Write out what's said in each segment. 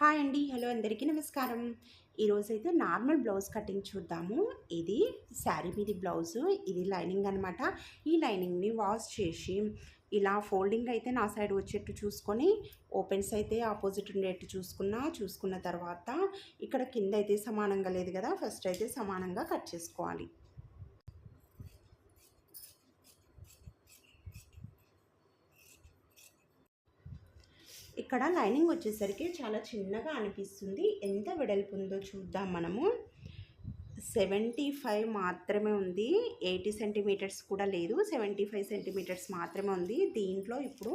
Hi అండి. Hello అందరికీ నమస్కారం. ఈరోజైతే నార్మల్ బ్లౌజ్ కటింగ్ చూద్దాము. ఇది శారీ మీది బ్లౌజు. ఇది లైనింగ్ అనమాట ఈ లైనింగ్ని వాష్ చేసి ఇలా ఫోల్డింగ్ అయితే నా సైడ్ వచ్చేట్టు చూసుకొని ఓపెన్స్ అయితే ఆపోజిట్ ఉండేట్టు చూసుకున్నా చూసుకున్న తర్వాత ఇక్కడ కింద అయితే సమానంగా లేదు కదా ఫస్ట్ అయితే సమానంగా కట్ చేసుకోవాలి. ఇక్కడ లైనింగ్ వచ్చేసరికి చాలా చిన్నగా అనిపిస్తుంది. ఎంత వెడల్పు ఉందో చూద్దాం మనము. సెవెంటీ ఫైవ్ మాత్రమే ఉంది. ఎయిటీ సెంటీమీటర్స్ కూడా లేదు. సెవెంటీ ఫైవ్ సెంటీమీటర్స్ మాత్రమే ఉంది. దీంట్లో ఇప్పుడు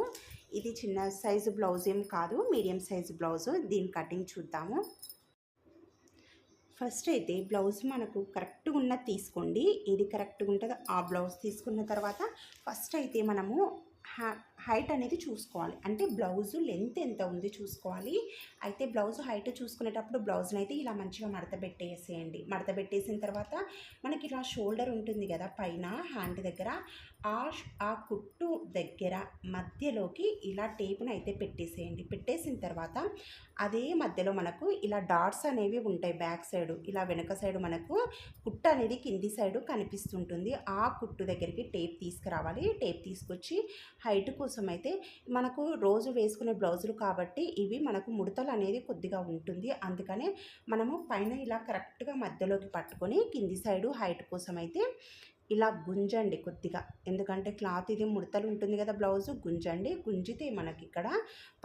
ఇది చిన్న సైజు బ్లౌజ్ ఏం కాదు. Medium size blouse. దీని కటింగ్ చూద్దాము. ఫస్ట్ అయితే బ్లౌజ్ మనకు కరెక్ట్గా ఉన్న తీసుకోండి. ఇది కరెక్ట్గా ఉంటుందో. ఆ బ్లౌజ్ తీసుకున్న తర్వాత ఫస్ట్ అయితే మనము హైట్ అనేది చూసుకోవాలి. అంటే బ్లౌజు లెంత్ ఎంత ఉంది చూసుకోవాలి. అయితే బ్లౌజ్ హైట్ చూసుకునేటప్పుడు బ్లౌజ్ని అయితే ఇలా మంచిగా మడత పెట్టేసేయండి. మడత పెట్టేసిన తర్వాత మనకి ఇలా షోల్డర్ ఉంటుంది కదా పైన హ్యాండ్ దగ్గర. ఆ ఆ కుట్టు దగ్గర మధ్యలోకి ఇలా టేప్ను అయితే పెట్టేసేయండి. పెట్టేసిన తర్వాత అదే మధ్యలో మనకు ఇలా డాట్స్ అనేవి ఉంటాయి బ్యాక్ సైడ్. ఇలా వెనక సైడ్ మనకు కుట్టు అనేది కింది సైడ్ కనిపిస్తుంటుంది. ఆ కుట్టు దగ్గరికి టేప్ తీసుకురావాలి. టేప్ తీసుకొచ్చి హైట్ కోసం అయితే మనకు రోజు వేసుకునే బ్లౌజులు కాబట్టి ఇవి మనకు ముడతలు అనేది కొద్దిగా ఉంటుంది. అందుకనే మనము పైన ఇలా కరెక్ట్గా మధ్యలోకి పట్టుకొని కింది సైడు హైట్ కోసం అయితే ఇలా గుంజండి కొద్దిగా. ఎందుకంటే క్లాత్ ఇది ముడతలు ఉంటుంది కదా బ్లౌజు గుంజండి. గుంజితే మనకి ఇక్కడ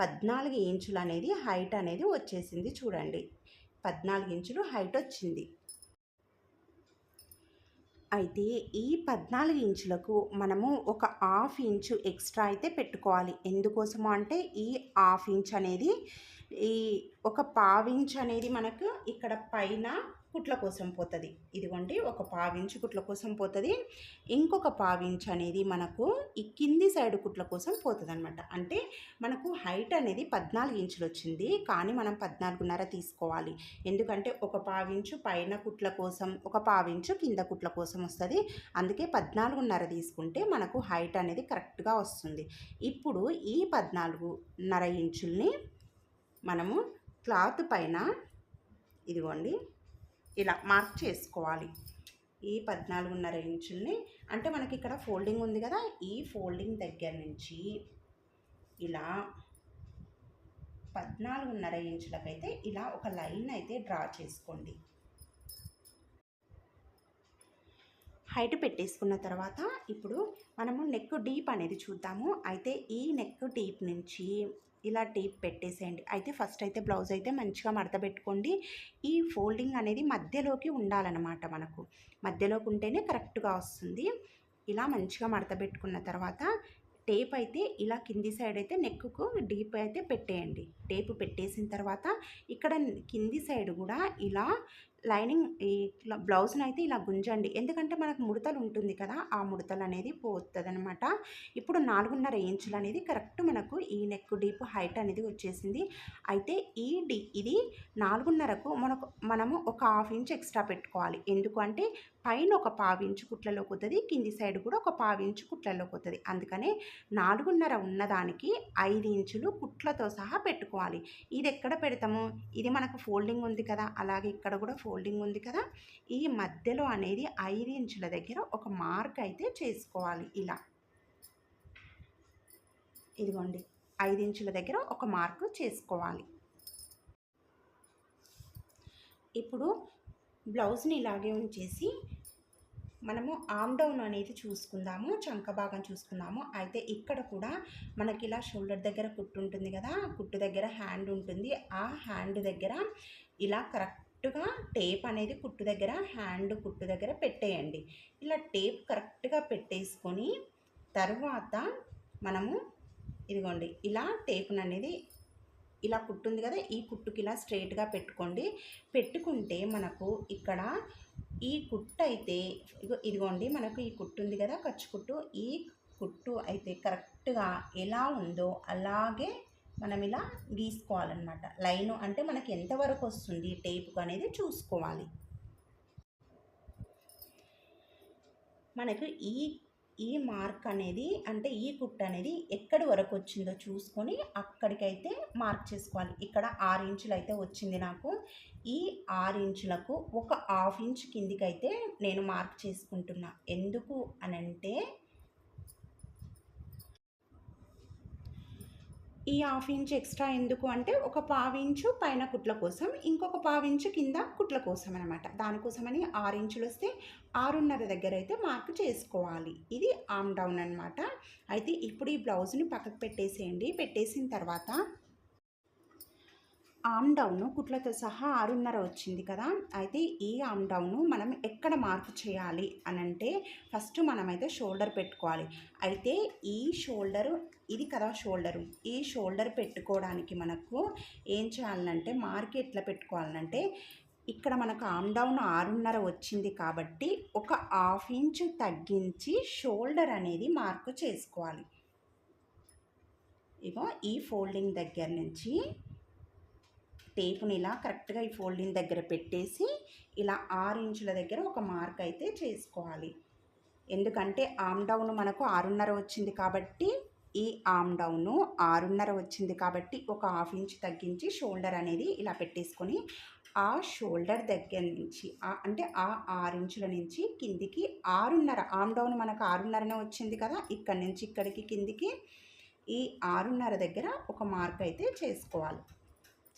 పద్నాలుగు ఇంచులు అనేది హైట్ అనేది వచ్చేసింది చూడండి. పద్నాలుగు ఇంచులు హైట్ వచ్చింది. అయితే ఈ పద్నాలుగు ఇంచులకు మనము ఒక హాఫ్ ఇంచు ఎక్స్ట్రా అయితే పెట్టుకోవాలి. ఎందుకోసము అంటే ఈ హాఫ్ ఇంచ్ అనేది ఈ ఒక పావించ్ అనేది మనకు ఇక్కడ పైన కుట్ల కోసం పోతుంది. ఇదిగోండి ఒక పావించు కుట్ల కోసం పోతుంది. ఇంకొక పావించ్ అనేది మనకు ఈ కింది సైడ్ కుట్ల కోసం పోతుంది అనమాట అంటే మనకు హైట్ అనేది పద్నాలుగు ఇంచులు వచ్చింది కానీ మనం పద్నాలుగున్నర తీసుకోవాలి. ఎందుకంటే ఒక పావించు పైన కుట్ల కోసం ఒక పావించు కింద కుట్ల కోసం వస్తుంది. అందుకే పద్నాలుగున్నర తీసుకుంటే మనకు హైట్ అనేది కరెక్ట్గా వస్తుంది. ఇప్పుడు ఈ పద్నాలుగున్నర ఇంచుల్ని మనము క్లాత్ పైన ఇదిగోండి ఇలా మార్క్ చేసుకోవాలి. ఈ పద్నాలుగున్నర ఇంచుల్ని అంటే మనకి ఇక్కడ ఫోల్డింగ్ ఉంది కదా ఈ ఫోల్డింగ్ దగ్గర నుంచి ఇలా పద్నాలుగున్నర ఇంచులకైతే ఇలా ఒక లైన్ అయితే డ్రా చేసుకోండి. హైట్ పెట్టేసుకున్న తర్వాత ఇప్పుడు మనము నెక్ డీప్ అనేది చూద్దాము. అయితే ఈ నెక్ డీప్ నుంచి ఇలా టేప్ పెట్టేసేయండి. అయితే ఫస్ట్ అయితే బ్లౌజ్ అయితే మంచిగా మడత పెట్టుకోండి. ఈ ఫోల్డింగ్ అనేది మధ్యలోకి ఉండాలన్నమాట మనకు. మధ్యలోకి ఉంటేనే కరెక్ట్గా వస్తుంది. ఇలా మంచిగా మడత పెట్టుకున్న తర్వాత టేప్ అయితే ఇలా కింది సైడ్ అయితే నెక్కు డీప్ అయితే పెట్టేయండి. టేప్ పెట్టేసిన తర్వాత ఇక్కడ కింది సైడ్ కూడా ఇలా లైనింగ్ ఈ బ్లౌజ్ని అయితే ఇలా గుంజండి. ఎందుకంటే మనకు ముడతలు ఉంటుంది కదా ఆ ముడతలు అనేది పోతుంది అనమాట ఇప్పుడు నాలుగున్నర ఇంచులు అనేది కరెక్ట్ మనకు ఈ నెక్ డీప్ హైట్ అనేది వచ్చేసింది. అయితే ఈ డి ఇది నాలుగున్నరకు మనకు మనము ఒక హాఫ్ ఇంచ్ ఎక్స్ట్రా పెట్టుకోవాలి. ఎందుకంటే పైన ఒక పావు ఇంచు కుట్లలోకి వస్తుంది కింది సైడ్ కూడా ఒక పావు ఇంచు కుట్లలోకి వస్తుంది అందుకనే నాలుగున్నర ఉన్నదానికి ఐదు ఇంచులు కుట్లతో సహా పెట్టుకోవాలి. ఇది ఎక్కడ పెడతాము? ఇది మనకు ఫోల్డింగ్ ఉంది కదా అలాగే ఇక్కడ కూడా ఫోల్డింగ్ ఉంది కదా ఈ మధ్యలో అనేది ఐదు ఇంచుల దగ్గర ఒక మార్క్ అయితే చేసుకోవాలి ఇలా. ఇదిగోండి ఐదు ఇంచుల దగ్గర ఒక మార్కు చేసుకోవాలి. ఇప్పుడు బ్లౌజ్ని ఇలాగే ఉంచేసి మనము ఆమ్ డౌన్ అనేది చూసుకుందాము చంక భాగం చూసుకుందాము. అయితే ఇక్కడ కూడా మనకి ఇలా షోల్డర్ దగ్గర కుట్టు ఉంటుంది కదా కుట్టు దగ్గర హ్యాండ్ ఉంటుంది. ఆ హ్యాండ్ దగ్గర ఇలా కరెక్ట్ కరెక్ట్గా టేప్ అనేది కుట్టు దగ్గర హ్యాండ్ కుట్టు దగ్గర పెట్టేయండి. ఇలా టేప్ కరెక్ట్గా పెట్టేసుకొని తర్వాత మనము ఇదిగోండి ఇలా టేప్ను అనేది ఇలా కుట్టుంది కదా ఈ కుట్టుకి ఇలా స్ట్రైట్గా పెట్టుకోండి. పెట్టుకుంటే మనకు ఇక్కడ ఈ కుట్టు అయితే ఇదిగోండి మనకు ఈ కుట్టు ఉంది కదా ఖర్చు కుట్టు. ఈ కుట్టు అయితే కరెక్ట్గా ఎలా ఉందో అలాగే మనం ఇలా గీసుకోవాలన్నమాట. లైను అంటే మనకి ఎంతవరకు వస్తుంది టేపుకు అనేది చూసుకోవాలి. మనకు ఈ ఈ మార్క్ అనేది అంటే ఈ కుట్టు అనేది ఎక్కడి వరకు వచ్చిందో చూసుకొని అక్కడికైతే మార్క్ చేసుకోవాలి. ఇక్కడ ఆరు ఇంచులు అయితే వచ్చింది నాకు. ఈ ఆరు ఇంచులకు ఒక హాఫ్ ఇంచ్ కిందికైతే నేను మార్క్ చేసుకుంటున్నా. ఎందుకు అనంటే ఈ హాఫ్ ఇంచ్ ఎక్స్ట్రా ఎందుకు అంటే ఒక పావించు పైన కుట్ల కోసం ఇంకొక పావించు కింద కుట్ల కోసం అనమాట దానికోసమని ఆరు ఇంచులు వస్తే ఆరున్నర దగ్గర అయితే మార్క్ చేసుకోవాలి. ఇది ఆమ్ డౌన్ అనమాట అయితే ఇప్పుడు ఈ బ్లౌజ్ని పక్కకు పెట్టేసేయండి. పెట్టేసిన తర్వాత ఆమ్ డౌన్ కుట్లతో సహా ఆరున్నర వచ్చింది కదా. అయితే ఈ ఆమ్ డౌన్ మనం ఎక్కడ మార్పు చేయాలి అని అంటే ఫస్ట్ మనమైతే షోల్డర్ పెట్టుకోవాలి. అయితే ఈ షోల్డరు ఇది కదా షోల్డరు. ఈ షోల్డర్ పెట్టుకోవడానికి మనకు ఏం చేయాలంటే మార్క్ ఎట్లా పెట్టుకోవాలంటే ఇక్కడ మనకు ఆమ్ డౌన్ ఆరున్నర వచ్చింది కాబట్టి ఒక హాఫ్ ఇంచ్ తగ్గించి షోల్డర్ అనేది మార్కు చేసుకోవాలి. ఇగో ఈ ఫోల్డింగ్ దగ్గర నుంచి టేపుని ఇలా కరెక్ట్గా ఈ ఫోల్డింగ్ దగ్గర పెట్టేసి ఇలా ఆరు ఇంచుల దగ్గర ఒక మార్క్ అయితే చేసుకోవాలి. ఎందుకంటే ఆమ్ డౌన్ మనకు ఆరున్నర వచ్చింది కాబట్టి ఈ ఆమ్ డౌను ఆరున్నర వచ్చింది కాబట్టి ఒక హాఫ్ ఇంచ్ తగ్గించి షోల్డర్ అనేది ఇలా పెట్టేసుకొని ఆ షోల్డర్ దగ్గర నుంచి అంటే ఆ ఆరు ఇంచుల నుంచి కిందికి ఆరున్నర ఆమ్ డౌన్ మనకు ఆరున్నరనే వచ్చింది కదా ఇక్కడి నుంచి ఇక్కడికి కిందికి ఈ ఆరున్నర దగ్గర ఒక మార్క్ అయితే చేసుకోవాలి.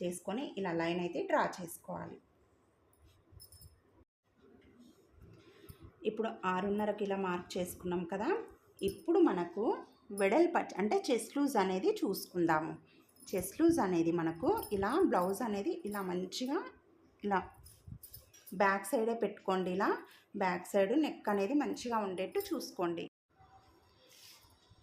చేసుకొని ఇలా లైన్ అయితే డ్రా చేసుకోవాలి. ఇప్పుడు ఆరున్నరకు ఇలా మార్క్ చేసుకున్నాం కదా. ఇప్పుడు మనకు వెడల్పట్ అంటే చెస్ట్ లూజ్ అనేది చూసుకుందాము. చెస్ట్ లూజ్ అనేది మనకు ఇలా బ్లౌజ్ అనేది ఇలా మంచిగా ఇలా బ్యాక్ సైడే పెట్టుకోండి ఇలా. బ్యాక్ సైడ్ నెక్ అనేది మంచిగా ఉండేట్టు చూసుకోండి.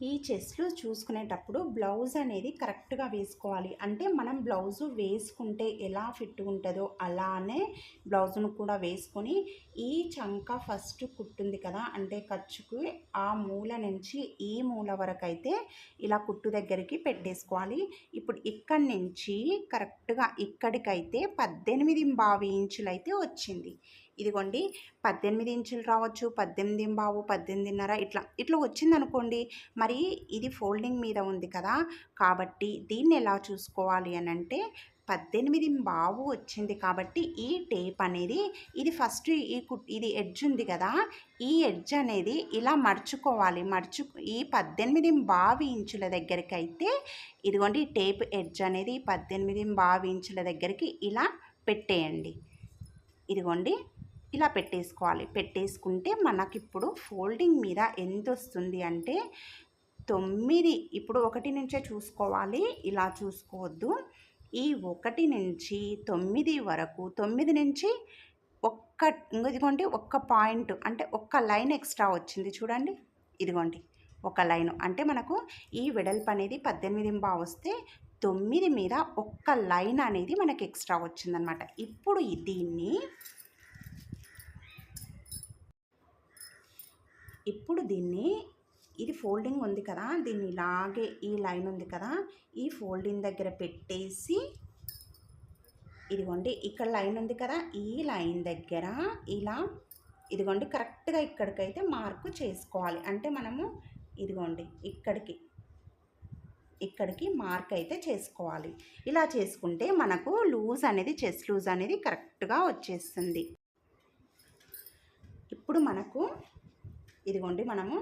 ఈ చెస్ట్లు చూసుకునేటప్పుడు బ్లౌజ్ అనేది కరెక్ట్గా వేసుకోవాలి. అంటే మనం బ్లౌజు వేసుకుంటే ఎలా ఫిట్ ఉంటుందో అలానే బ్లౌజును కూడా వేసుకొని ఈ చంక ఫస్ట్ కుట్టుంది కదా అంటే ఖర్చుకు ఆ మూల నుంచి ఈ మూల వరకు అయితే ఇలా కుట్టు దగ్గరికి పెట్టేసుకోవాలి. ఇప్పుడు ఇక్కడి నుంచి కరెక్ట్గా ఇక్కడికైతే పద్దెనిమిది బావి ఇంచులు అయితే వచ్చింది. ఇదిగోండి పద్దెనిమిది ఇంచులు రావచ్చు పద్దెనిమిది బావు పద్దెనిమిదిన్నర ఇట్లా. ఇట్లా వచ్చిందనుకోండి మరి ఇది ఫోల్డింగ్ మీద ఉంది కదా కాబట్టి దీన్ని ఎలా చూసుకోవాలి అని అంటే పద్దెనిమిది బావు వచ్చింది కాబట్టి ఈ టేప్ అనేది ఇది ఫస్ట్ ఈ ఇది ఎడ్జ్ ఉంది కదా ఈ ఎడ్జ్ అనేది ఇలా మర్చుకోవాలి మర్చు ఈ పద్దెనిమిది బావి ఇంచుల దగ్గరికి అయితే ఇదిగోండి టేప్ ఎడ్జ్ అనేది పద్దెనిమిది బావి ఇంచుల దగ్గరికి ఇలా పెట్టేయండి. ఇదిగోండి ఇలా పెట్టేసుకోవాలి. పెట్టేసుకుంటే మనకిప్పుడు ఫోల్డింగ్ మీద ఎంత వస్తుంది అంటే తొమ్మిది. ఇప్పుడు ఒకటి నుంచే చూసుకోవాలి. ఇలా చూసుకోవద్దు. ఈ ఒకటి నుంచి తొమ్మిది వరకు తొమ్మిది నుంచి ఒక్క ఇదిగోండి ఒక్క పాయింట్ అంటే ఒక్క లైన్ ఎక్స్ట్రా వచ్చింది చూడండి. ఇదిగోండి ఒక లైన్. అంటే మనకు ఈ వెడల్పు అనేది పద్దెనిమిది బా వస్తే తొమ్మిది మీద ఒక్క లైన్ అనేది మనకి ఎక్స్ట్రా వచ్చిందనమాట. ఇప్పుడు దీన్ని ఇప్పుడు దీన్ని ఇది ఫోల్డింగ్ ఉంది కదా దీన్ని ఇలాగే ఈ లైన్ ఉంది కదా ఈ ఫోల్డింగ్ దగ్గర పెట్టేసి ఇదిగోండి ఇక్కడ లైన్ ఉంది కదా ఈ లైన్ దగ్గర ఇలా ఇదిగోండి కరెక్ట్గా ఇక్కడికైతే మార్కు చేసుకోవాలి. అంటే మనము ఇదిగోండి ఇక్కడికి ఇక్కడికి మార్క్ అయితే చేసుకోవాలి. ఇలా చేసుకుంటే మనకు లూజ్ అనేది చెస్ లూజ్ అనేది కరెక్ట్గా వచ్చేస్తుంది. ఇప్పుడు మనకు ఇదిగోండి మనము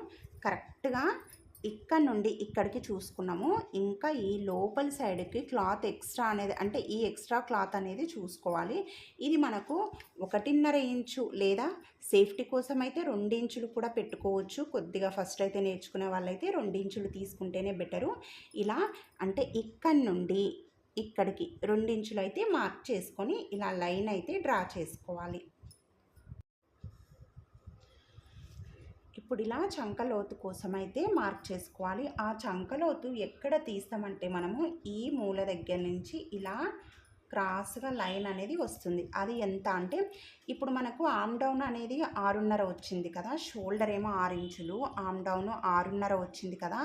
కరెక్ట్గా ఇక్కడ నుండి ఇక్కడికి చూసుకున్నాము. ఇంకా ఈ లోపలి సైడ్కి క్లాత్ ఎక్స్ట్రా అనేది అంటే ఈ ఎక్స్ట్రా క్లాత్ అనేది చూసుకోవాలి. ఇది మనకు ఒకటిన్నర ఇంచు లేదా సేఫ్టీ కోసం అయితే ఇంచులు కూడా పెట్టుకోవచ్చు. కొద్దిగా ఫస్ట్ అయితే నేర్చుకునే వాళ్ళైతే ఇంచులు తీసుకుంటేనే బెటరు. ఇలా అంటే ఇక్కడ నుండి ఇక్కడికి రెండించులు అయితే మార్క్ చేసుకొని ఇలా లైన్ అయితే డ్రా చేసుకోవాలి. ఇప్పుడు ఇలా చంకలోతు కోసం అయితే మార్క్ చేసుకోవాలి. ఆ చంకలోతు ఎక్కడ తీస్తామంటే మనము ఈ మూల దగ్గర నుంచి ఇలా క్రాస్గా లైన్ అనేది వస్తుంది. అది ఎంత అంటే ఇప్పుడు మనకు ఆమ్ డౌన్ అనేది ఆరున్నర వచ్చింది కదా. షోల్డర్ ఏమో ఆరు ఇంచులు ఆమ్ డౌన్ ఆరున్నర వచ్చింది కదా.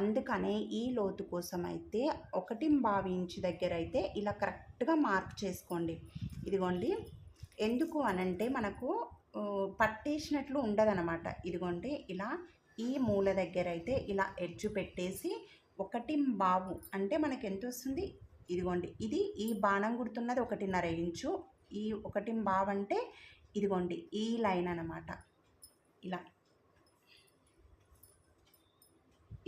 అందుకనే ఈ లోతు కోసం అయితే ఒకటి బావి ఇంచు దగ్గర అయితే ఇలా కరెక్ట్గా మార్క్ చేసుకోండి. ఇదిగోండి. ఎందుకు అనంటే మనకు పట్టేసినట్లు ఉండదనమాట ఇదిగోండి ఇలా ఈ మూల దగ్గర అయితే ఇలా ఎడ్జ్ పెట్టేసి ఒకటి బావు అంటే మనకి ఎంత వస్తుంది? ఇదిగోండి ఇది ఈ బాణం గుర్తున్నది ఒకటిన్నర ఇంచు. ఈ ఒకటి బావు అంటే ఇదిగోండి ఈ లైన్ అన్నమాట. ఇలా.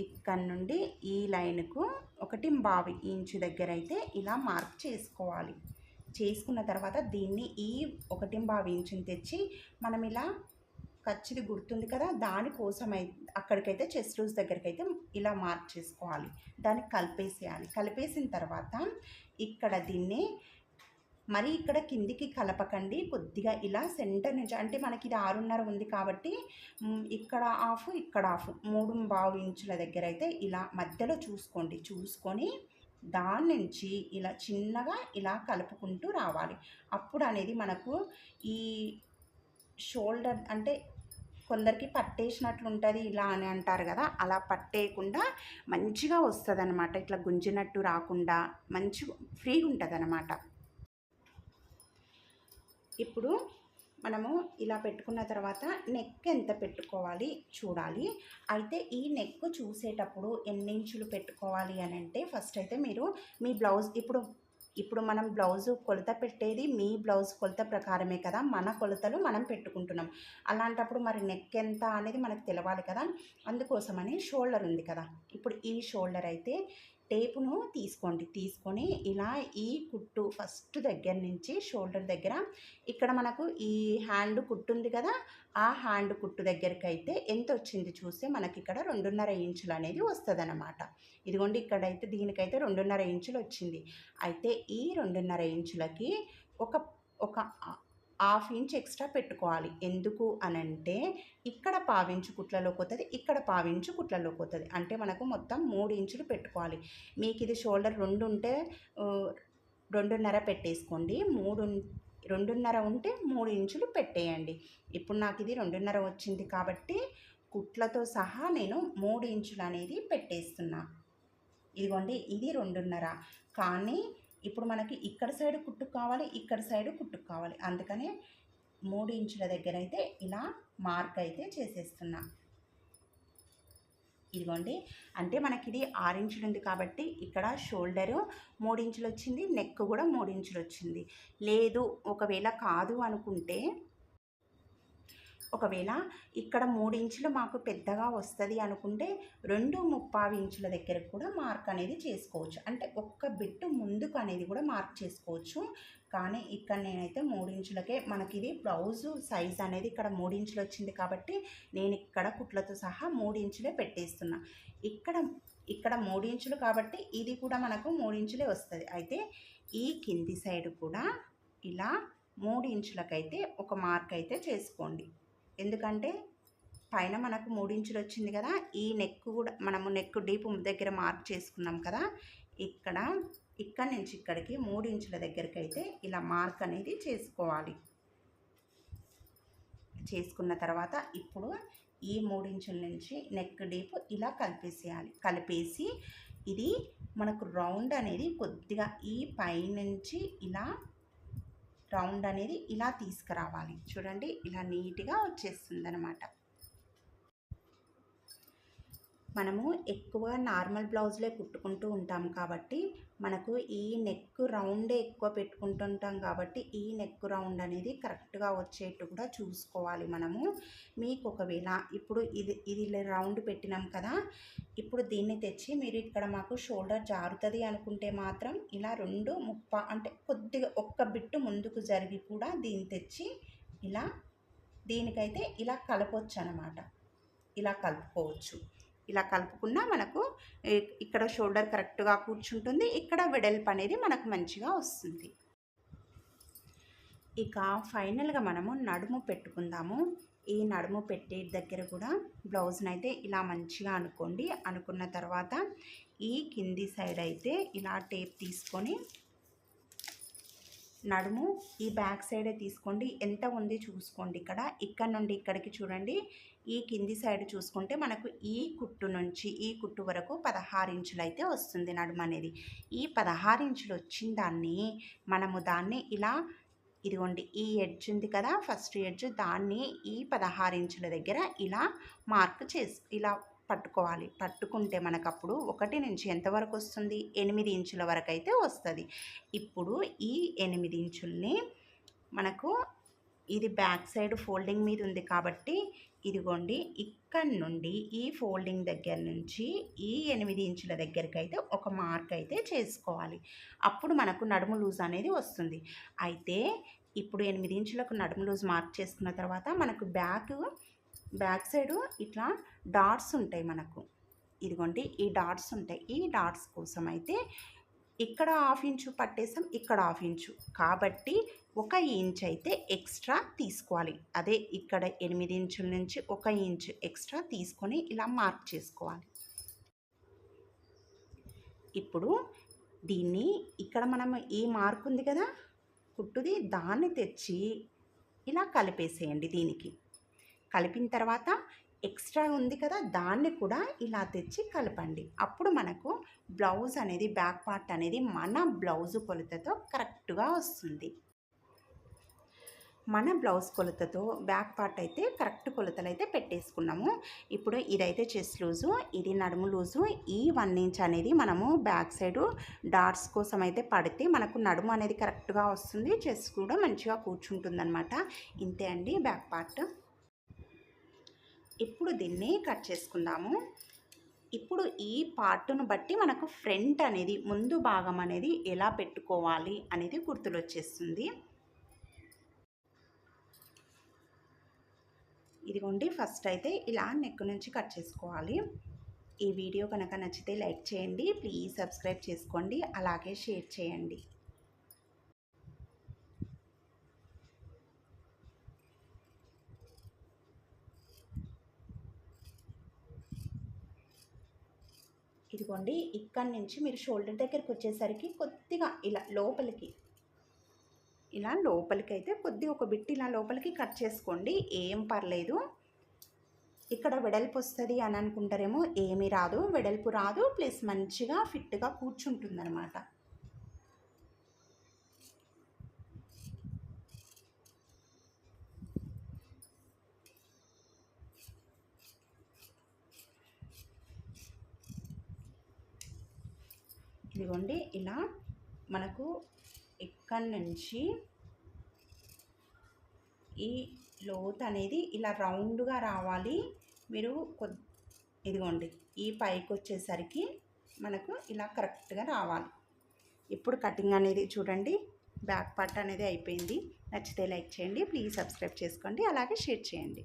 ఇక్కడ నుండి ఈ లైన్కు ఒకటి బావి ఇంచు దగ్గర అయితే ఇలా మార్క్ చేసుకోవాలి. చేసుకున్న తర్వాత దీన్ని ఈ ఒకటి బావి ఇంచుని తెచ్చి మనం ఇలా ఖచ్చితంగా గుర్తుంది కదా దానికోసం అక్కడికైతే చెస్ట్ లూజ్ దగ్గరికి అయితే ఇలా మార్క్ చేసుకోవాలి. దాన్ని కలిపేసేయాలి. కలిపేసిన తర్వాత ఇక్కడ దీన్ని మరి ఇక్కడ కిందికి కలపకండి. కొద్దిగా ఇలా సెంటర్ నుంచి అంటే మనకి ఇది ఆరున్నర ఉంది కాబట్టి ఇక్కడ ఆఫ్ ఇక్కడ ఆఫ్ మూడు బావు ఇంచుల దగ్గర అయితే ఇలా మధ్యలో చూసుకోండి. చూసుకొని దాని నుంచి ఇలా చిన్నగా ఇలా కలుపుకుంటూ రావాలి. అప్పుడు అనేది మనకు ఈ షోల్డర్ అంటే కొందరికి పట్టేసినట్లు ఉంటుంది ఇలా అని అంటారు కదా అలా పట్టేయకుండా మంచిగా వస్తుంది అనమాట ఇట్లా గుంజినట్టు రాకుండా మంచి ఫ్రీగా ఉంటుంది అనమాట ఇప్పుడు మనము ఇలా పెట్టుకున్న తర్వాత నెక్ ఎంత పెట్టుకోవాలి చూడాలి. అయితే ఈ నెక్ చూసేటప్పుడు ఎన్ని ఇంచులు పెట్టుకోవాలి అని అంటే ఫస్ట్ అయితే మీరు మీ బ్లౌజ్ ఇప్పుడు ఇప్పుడు మనం బ్లౌజ్ కొలత పెట్టేది మీ బ్లౌజ్ కొలత ప్రకారమే కదా. మన కొలతలు మనం పెట్టుకుంటున్నాం. అలాంటప్పుడు మరి నెక్ ఎంత అనేది మనకు తెలవాలి కదా. అందుకోసమని షోల్డర్ ఉంది కదా. ఇప్పుడు ఈ షోల్డర్ అయితే టేపును తీసుకోండి. తీసుకొని ఇలా ఈ కుట్టు ఫస్ట్ దగ్గర నుంచి షోల్డర్ దగ్గర ఇక్కడ మనకు ఈ హ్యాండ్ కుట్టు ఉంది కదా ఆ హ్యాండ్ కుట్టు దగ్గరికి అయితే ఎంత వచ్చింది చూస్తే మనకి ఇక్కడ రెండున్నర ఇంచులు అనేది వస్తుంది అనమాట ఇదిగోండి ఇక్కడైతే దీనికైతే రెండున్నర ఇంచులు వచ్చింది. అయితే ఈ రెండున్నర ఇంచులకి ఒక ఒక హాఫ్ ఇంచ్ ఎక్స్ట్రా పెట్టుకోవాలి. ఎందుకు అనంటే ఇక్కడ పావించు కుట్లలోకి వస్తుంది ఇక్కడ పావించు కుట్లలోకి వస్తుంది అంటే మనకు మొత్తం మూడు ఇంచులు పెట్టుకోవాలి. మీకు ఇది షోల్డర్ రెండు ఉంటే రెండున్నర పెట్టేసుకోండి. మూడు రెండున్నర ఉంటే మూడు ఇంచులు పెట్టేయండి. ఇప్పుడు నాకు ఇది రెండున్నర వచ్చింది కాబట్టి కుట్లతో సహా నేను మూడు ఇంచులు అనేది పెట్టేస్తున్నా. ఇదిగోండి ఇది రెండున్నర. కానీ ఇప్పుడు మనకి ఇక్కడ సైడ్ కుట్టు కావాలి ఇక్కడ సైడ్ కుట్టు కావాలి. అందుకనే మూడు ఇంచుల దగ్గర అయితే ఇలా మార్క్ అయితే చేసేస్తున్నా. ఇదిగోండి. అంటే మనకి ఇది ఆరు ఇంచులు ఉంది కాబట్టి ఇక్కడ షోల్డరు మూడించులు వచ్చింది నెక్ కూడా మూడు ఇంచులు వచ్చింది లేదు ఒకవేళ కాదు అనుకుంటే ఒకవేళ ఇక్కడ మూడు ఇంచులు మాకు పెద్దగా వస్తుంది అనుకుంటే రెండు ముప్పావి ఇంచుల దగ్గర కూడా మార్క్ అనేది చేసుకోవచ్చు. అంటే ఒక్క బిట్టు ముందుకు అనేది కూడా మార్క్ చేసుకోవచ్చు. కానీ ఇక్కడ నేనైతే మూడు ఇంచులకే మనకి ఇది బ్లౌజు సైజ్ అనేది ఇక్కడ మూడించులు వచ్చింది కాబట్టి నేను ఇక్కడ కుట్లతో సహా మూడు ఇంచులే పెట్టేస్తున్నా. ఇక్కడ ఇక్కడ మూడు ఇంచులు కాబట్టి ఇది కూడా మనకు మూడు ఇంచులే వస్తుంది. అయితే ఈ కింది సైడ్ కూడా ఇలా మూడు ఇంచులకైతే ఒక మార్క్ అయితే చేసుకోండి. ఎందుకంటే పైన మనకు మూడించులు వచ్చింది కదా ఈ నెక్ కూడా మనము నెక్ డీప్ దగ్గర మార్క్ చేసుకున్నాం కదా ఇక్కడ ఇక్కడ నుంచి ఇక్కడికి మూడు ఇంచుల దగ్గరికి అయితే ఇలా మార్క్ అనేది చేసుకోవాలి. చేసుకున్న తర్వాత ఇప్పుడు ఈ మూడించుల నుంచి నెక్ డీప్ ఇలా కలిపేసేయాలి. కలిపేసి ఇది మనకు రౌండ్ అనేది కొద్దిగా ఈ పైనుంచి ఇలా రౌండ్ అనేది ఇలా తీసుకురావాలి. చూడండి ఇలా నీట్గా వచ్చేస్తుంది అనమాట మనము ఎక్కువ నార్మల్ బ్లౌజ్లే కుట్టుకుంటూ ఉంటాం కాబట్టి మనకు ఈ నెక్ రౌండే ఎక్కువ పెట్టుకుంటుంటాం కాబట్టి ఈ నెక్ రౌండ్ అనేది కరెక్ట్గా వచ్చేట్టు కూడా చూసుకోవాలి మనము. మీకు ఒకవేళ ఇప్పుడు ఇది ఇది రౌండ్ పెట్టినాం కదా ఇప్పుడు దీన్ని తెచ్చి మీరు ఇక్కడ మాకు షోల్డర్ జారుతుంది అనుకుంటే మాత్రం ఇలా రెండు ముప్ప అంటే కొద్దిగా ఒక్క బిట్టు ముందుకు జరిగి కూడా దీన్ని తెచ్చి ఇలా దీనికైతే ఇలా కలపవచ్చు అనమాట ఇలా కలుపుకోవచ్చు. ఇలా కలుపుకున్నా మనకు ఇక్కడ షోల్డర్ కరెక్ట్గా కూర్చుంటుంది. ఇక్కడ వెడల్పు అనేది మనకు మంచిగా వస్తుంది. ఇక ఫైనల్గా మనము నడుము పెట్టుకుందాము. ఈ నడుము పెట్టే దగ్గర కూడా బ్లౌజ్ని అయితే ఇలా మంచిగా అనుకోండి. అనుకున్న తర్వాత ఈ కింది సైడ్ అయితే ఇలా టేప్ తీసుకొని నడుము ఈ బ్యాక్ సైడే తీసుకోండి. ఎంత ఉంది చూసుకోండి ఇక్కడ. ఇక్కడ నుండి ఇక్కడికి చూడండి. ఈ కింది సైడ్ చూసుకుంటే మనకు ఈ కుట్టు నుంచి ఈ కుట్టు వరకు పదహారు ఇంచులు అయితే వస్తుంది నడుము అనేది. ఈ పదహారు ఇంచులు వచ్చిన దాన్ని మనము దాన్ని ఇలా ఇదిగోండి ఈ ఎడ్జ్ ఉంది కదా ఫస్ట్ ఎడ్జ్. దాన్ని ఈ పదహారు ఇంచుల దగ్గర ఇలా మార్క్ చేసి ఇలా పట్టుకోవాలి. పట్టుకుంటే మనకు అప్పుడు ఒకటి నుంచి ఎంతవరకు వస్తుంది? ఎనిమిది ఇంచుల వరకు అయితే వస్తుంది. ఇప్పుడు ఈ ఎనిమిది ఇంచుల్ని మనకు ఇది బ్యాక్ సైడ్ ఫోల్డింగ్ మీద ఉంది కాబట్టి ఇదిగోండి ఇక్కడ నుండి ఈ ఫోల్డింగ్ దగ్గర నుంచి ఈ ఎనిమిది ఇంచుల దగ్గరికి అయితే ఒక మార్క్ అయితే చేసుకోవాలి. అప్పుడు మనకు నడుము లూజ్ అనేది వస్తుంది. అయితే ఇప్పుడు ఎనిమిది ఇంచులకు నడుము లూజ్ మార్క్ చేసుకున్న తర్వాత మనకు బ్యాక్ బ్యాక్ సైడ్ ఇట్లా డాట్స్ ఉంటాయి మనకు. ఇదిగోండి ఈ డాట్స్ ఉంటాయి. ఈ డాట్స్ కోసం అయితే ఇక్కడ హాఫ్ ఇంచు పట్టేసాం ఇక్కడ హాఫ్ ఇంచు. కాబట్టి ఒక ఇంచ్ అయితే ఎక్స్ట్రా తీసుకోవాలి. అదే ఇక్కడ ఎనిమిది ఇంచుల నుంచి ఒక ఇంచ్ ఎక్స్ట్రా తీసుకొని ఇలా మార్క్ చేసుకోవాలి. ఇప్పుడు దీన్ని ఇక్కడ మనం ఈ మార్క్ ఉంది కదా కుట్టుది దాన్ని తెచ్చి ఇలా కలిపేసేయండి దీనికి. కలిపిన తర్వాత ఎక్స్ట్రా ఉంది కదా దాన్ని కూడా ఇలా తెచ్చి కలపండి. అప్పుడు మనకు బ్లౌజ్ అనేది బ్యాక్ పార్ట్ అనేది మన బ్లౌజ్ కొలతతో కరెక్ట్గా వస్తుంది. మన బ్లౌజ్ కొలతతో బ్యాక్ పార్ట్ అయితే కరెక్ట్ కొలతలు అయితే పెట్టేసుకున్నాము. ఇప్పుడు ఇదైతే చెస్ట్ లూజు ఇది నడుము లూజు ఈ వన్ ఇంచ్ అనేది మనము బ్యాక్ సైడ్ డాట్స్ కోసం అయితే పడితే మనకు నడుము అనేది కరెక్ట్గా వస్తుంది. చెస్ట్ కూడా మంచిగా కూర్చుంటుందన్నమాట. ఇంతే అండి బ్యాక్ పార్ట్. ఇప్పుడు దీన్ని కట్ చేసుకుందాము. ఇప్పుడు ఈ పార్ట్ను బట్టి మనకు ఫ్రంట్ అనేది ముందు భాగం అనేది ఎలా పెట్టుకోవాలి అనేది గుర్తులొచ్చేస్తుంది. ఇదిగోండి ఫస్ట్ అయితే ఇలా నెక్ నుంచి కట్ చేసుకోవాలి. ఈ వీడియో కనుక నచ్చితే లైక్ చేయండి ప్లీజ్ సబ్స్క్రైబ్ చేసుకోండి అలాగే షేర్ చేయండి. ఇదిగోండి ఇక్కడి నుంచి మీరు షోల్డర్ దగ్గరికి వచ్చేసరికి కొద్దిగా ఇలా లోపలికి ఇలా లోపలికి అయితే కొద్దిగా ఒక బిట్ ఇలా లోపలికి కట్ చేసుకోండి. ఏం పర్లేదు. ఇక్కడ వెడల్పు వస్తుంది అని అనుకుంటారేమో ఏమీ రాదు. వెడల్పు రాదు. ప్లస్ మంచిగా ఫిట్గా కూర్చుంటుందన్నమాట. ఇదిగోండి ఇలా మనకు ఇక్కడి నుంచి ఈ లోత్ అనేది ఇలా రౌండ్గా రావాలి. మీరు ఇదిగోండి ఈ పైకి వచ్చేసరికి మనకు ఇలా కరెక్ట్గా రావాలి. ఇప్పుడు కటింగ్ అనేది చూడండి బ్యాక్ పార్ట్ అనేది అయిపోయింది. నచ్చితే లైక్ చేయండి ప్లీజ్ సబ్స్క్రైబ్ చేసుకోండి అలాగే షేర్ చేయండి.